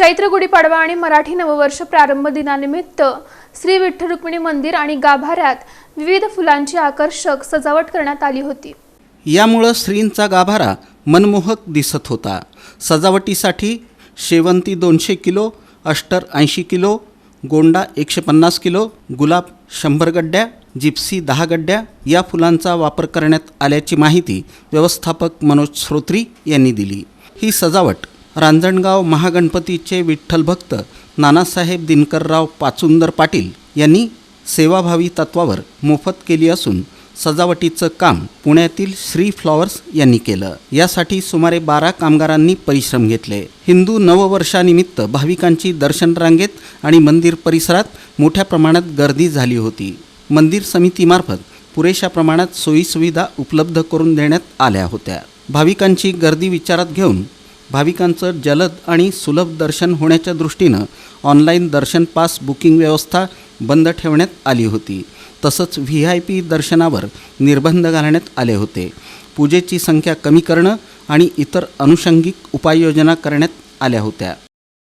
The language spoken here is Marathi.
चैत्र गुढीपाडवा आणि मराठी नववर्ष प्रारंभ दिनानिमित्त श्री विठ्ठल रुक्मिणी मंदिर आणि गाभाऱ्यात विविध फुलांची आकर्षक सजावट करण्यात आली होती. यामुळं श्रींचा गाभारा मनमोहक दिसत होता. सजावटीसाठी शेवंती दोनशे किलो अष्टर ऐंशी किलो गोंडा एकशे पन्नास किलो गुलाब शंभर गड्ड्या जिप्सी दहा गड्ड्या या फुलांचा वापर करण्यात आल्याची माहिती व्यवस्थापक मनोज श्रोत्री यांनी दिली. ही सजावट रांजणगाव महागणपतीचे विठ्ठल भक्त नानासाहेब दिनकरराव पाचुंदर पाटील यांनी सेवाभावी तत्वावर मोफत केली असून सजावटीचं काम पुण्यातील श्री फ्लॉवर्स यांनी केलं. यासाठी सुमारे बारा कामगारांनी परिश्रम घेतले. हिंदू नववर्षानिमित्त भाविकांची दर्शन रांगेत आणि मंदिर परिसरात मोठ्या प्रमाणात गर्दी झाली होती. मंदिर समितीमार्फत पुरेशा प्रमाणात सोयीसुविधा उपलब्ध करून देण्यात आल्या होत्या. भाविकांची गर्दी विचारात घेऊन भाविकांचं जलद आणि सुलभ दर्शन होण्याच्या दृष्टीनं ऑनलाईन दर्शन पास बुकिंग व्यवस्था बंद ठेवण्यात आली होती. तसंच व्ही आय पी दर्शनावर निर्बंध घालण्यात आले होते. पूजेची संख्या कमी करणं आणि इतर अनुषंगिक उपाययोजना करण्यात आल्या होत्या.